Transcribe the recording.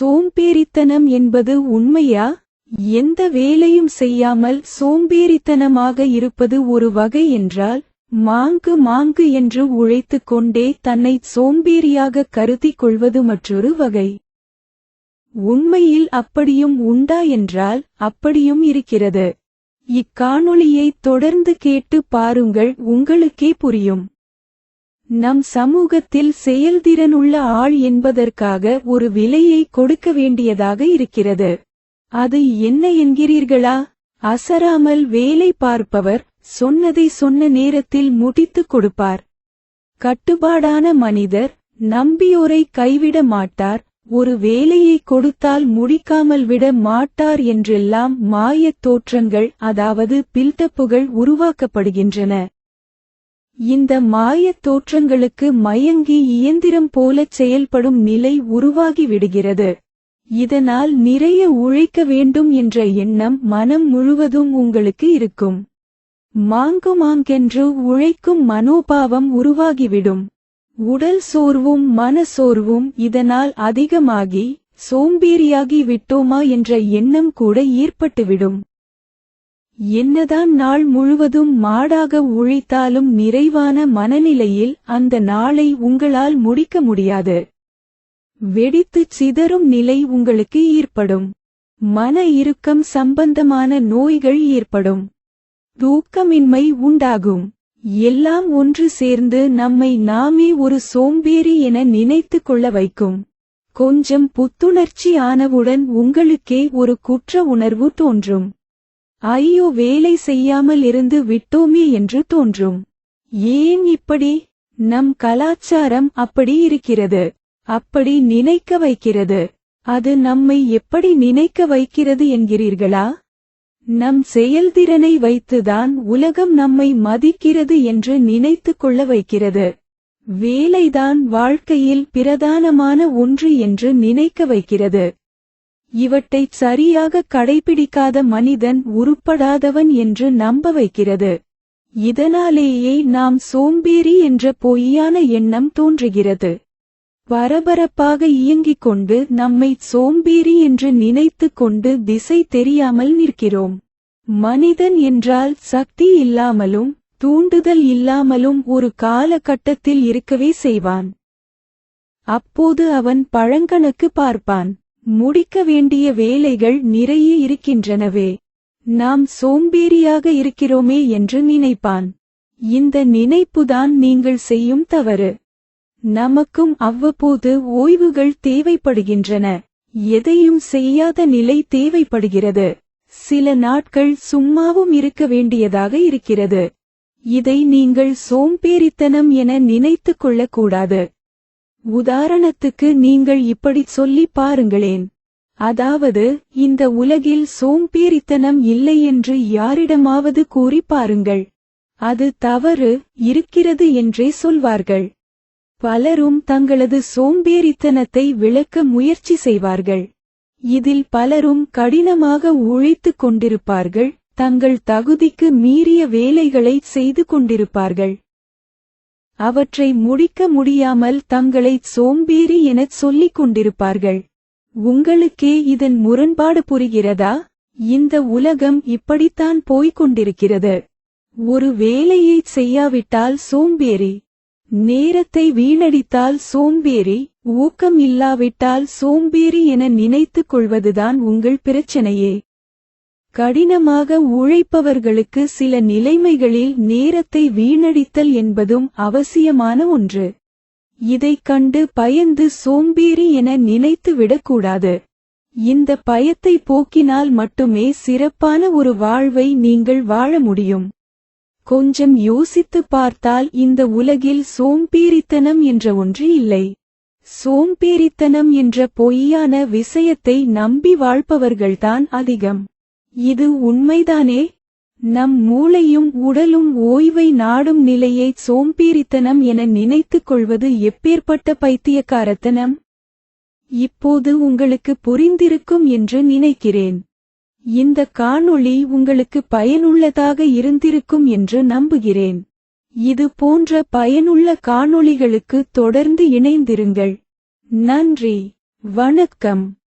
சோம்பேறித்தனம் என்பது உண்மையா? எந்த வேலையும் செய்யாமல் சோம்பேறித்தனமாக இருப்பது ஒரு வகை என்றால் மாங்கு மாங்கு என்று உழைத்துக் கொண்டே தன்னை சோம்பேறியாக கருதிக் கொள்வது மற்றொரு வகை. உண்மையில் அப்படியும் உண்டா என்றால் அப்படியும் இருக்கிறது. இக்காணொளியை தொடர்ந்து கேட்டு பாருங்கள் உங்களுக்கே புரியும். நம் சமூகத்தில் செயல்திறன் உள்ள ஆள் என்பதற்காக ஒரு விலையை கொடுக்க வேண்டியதாக இருக்கிறது. அது என்ன என்கிறீர்களா? அசராமல் வேலை பார்ப்பவர் சொன்னதை சொன்ன நேரத்தில் முடித்துக் கொடுப்பார். கட்டுப்பாடான மனிதர் நம்பியோரை கைவிட மாட்டார். ஒரு வேலையை கொடுத்தால் முடிக்காமல் விட மாட்டார் என்றெல்லாம் மாயத் தோற்றங்கள் அதாவது பில்டப்புகள் உருவாக்கப்படுகின்றன. இந்த மாயத் தோற்றங்களுக்கு மயங்கி இயந்திரம் போலச் செயல்படும் நிலை உருவாகி விடுகிறது இதனால் நிறைய உழைக்க வேண்டும் என்ற எண்ணம் மனம் முழுவதும் உங்களுக்கு இருக்கும். மாங்குமாங்கென்று உழைக்கும் மனோபாவம் உருவாகிவிடும். உடல் சோர்வும் மனசோர்வும் இதனால் அதிகமாகி சோம்பேறியாகி விட்டோமா என்ற எண்ணம் கூட ஏற்பட்டுவிடும். என்னதான் நாள் முழுவதும் மாடாக உழைத்தாலும் நிறைவான மனநிலையில் அந்த நாளை உங்களால் முடிக்க முடியாது. வெடித்துச் சிதறும் நிலை உங்களுக்கு ஏற்படும். மன இறுக்கம் சம்பந்தமான நோய்கள் ஏற்படும். தூக்கமின்மை உண்டாகும். எல்லாம் ஒன்று சேர்ந்து நம்மை நாமே ஒரு சோம்பேறி என நினைத்துக் கொள்ள வைக்கும். கொஞ்சம் புத்துணர்ச்சி ஆனவுடன் உங்களுக்கே ஒரு குற்ற உணர்வு தோன்றும். ஐயோ வேலை செய்யாமல் இருந்து விட்டோமே என்று தோன்றும். ஏன் இப்படி? நம் கலாச்சாரம் அப்படி இருக்கிறது. அப்படி நினைக்க வைக்கிறது. அது நம்மை எப்படி நினைக்க வைக்கிறது என்கிறீர்களா? நம் செயல்திறனை வைத்துதான் உலகம் நம்மை மதிக்கிறது என்று நினைத்து கொள்ள வைக்கிறது. வேலைதான் வாழ்க்கையில் பிரதானமான ஒன்று என்று நினைக்க வைக்கிறது. இவற்றைச் சரியாக கடைபிடிக்காத மனிதன் உருப்படாதவன் என்று நம்ப வைக்கிறது. இதனாலேயே நாம் சோம்பேறி என்ற பொய்யான எண்ணம் தோன்றுகிறது. பரபரப்பாக இயங்கிக் கொண்டு நம்மை சோம்பேறி என்று நினைத்துக் கொண்டு திசை தெரியாமல் நிற்கிறோம். மனிதன் என்றால் சக்தி இல்லாமலும் தூண்டுதல் இல்லாமலும் ஒரு காலகட்டத்தில் இருக்கவே செய்வான். அப்போது அவன் பழங்கணக்கு பார்ப்பான். முடிக்க வேண்டிய வேலைகள் நிறைய இருக்கின்றனவே. நாம் சோம்பேறியாக இருக்கிறோமே என்று நினைப்பான். இந்த நினைப்புதான் நீங்கள் செய்யும் தவறு. நமக்கும் அவ்வப்போது ஓய்வுகள் தேவைப்படுகின்றன. எதையும் செய்யாத நிலை தேவைப்படுகிறது. சில நாட்கள் சும்மாவும் இருக்க வேண்டியதாக இருக்கிறது. இதை நீங்கள் சோம்பேறித்தனம் என நினைத்துக் கொள்ளக்கூடாது. உதாரணத்துக்கு நீங்கள் இப்படி சொல்லி பாருங்களேன். அதாவது இந்த உலகில் சோம்பேறித்தனம் இல்லை என்று யாரிடமாவது கூறி பாருங்கள். அது தவறு இருக்கிறது என்றே சொல்வார்கள். பலரும் தங்களது சோம்பேறித்தனத்தை விளக்க முயற்சி செய்வார்கள். இதில் பலரும் கடினமாக உழைத்துக் கொண்டிருப்பார்கள் தங்கள் தகுதிக்கு மீறிய வேலைகளை செய்து கொண்டிருப்பார்கள். அவற்றை முடிக்க முடியாமல் தங்களை சோம்பேறி எனச் சொல்லிக் கொண்டிருப்பார்கள். உங்களுக்கே இதன் முரண்பாடு புரிகிறதா? இந்த உலகம் இப்படித்தான் போய்க் கொண்டிருக்கிறது. ஒரு வேலையைச் செய்யாவிட்டால் சோம்பேறி நேரத்தை வீணடித்தால் சோம்பேறி ஊக்கம் இல்லாவிட்டால் சோம்பேறி என நினைத்துக் கொள்வதுதான் உங்கள் பிரச்சனையே. கடினமாக உழைப்பவர்களுக்கு சில நிலைமைகளில் நேரத்தை வீணடித்தல் என்பதும் அவசியமான ஒன்று. இதைக் கண்டு பயந்து சோம்பேறி என நினைத்து விடக்கூடாது இந்த பயத்தை போக்கினால் மட்டுமே சிறப்பான ஒரு வாழ்வை நீங்கள் வாழ முடியும். கொஞ்சம் யோசித்துப் பார்த்தால் இந்த உலகில் சோம்பேறித்தனம் என்ற ஒன்று இல்லை. சோம்பேறித்தனம் என்ற பொய்யான விஷயத்தை நம்பி வாழ்பவர்கள்தான் அதிகம். இது உண்மைதானே? நம் மூளையும் உடலும் ஓய்வை நாடும் நிலையை சோம்பேறித்தனம் என நினைத்துக் கொள்வது எப்பேற்பட்ட பைத்தியக்காரத்தனம்? இப்போது உங்களுக்கு புரிந்திருக்கும் என்று நினைக்கிறேன். இந்த காணொளி உங்களுக்கு பயனுள்ளதாக இருந்திருக்கும் என்று நம்புகிறேன். இது போன்ற பயனுள்ள காணொளிகளுக்கு தொடர்ந்து இணைந்திருங்கள். நன்றி. வணக்கம்.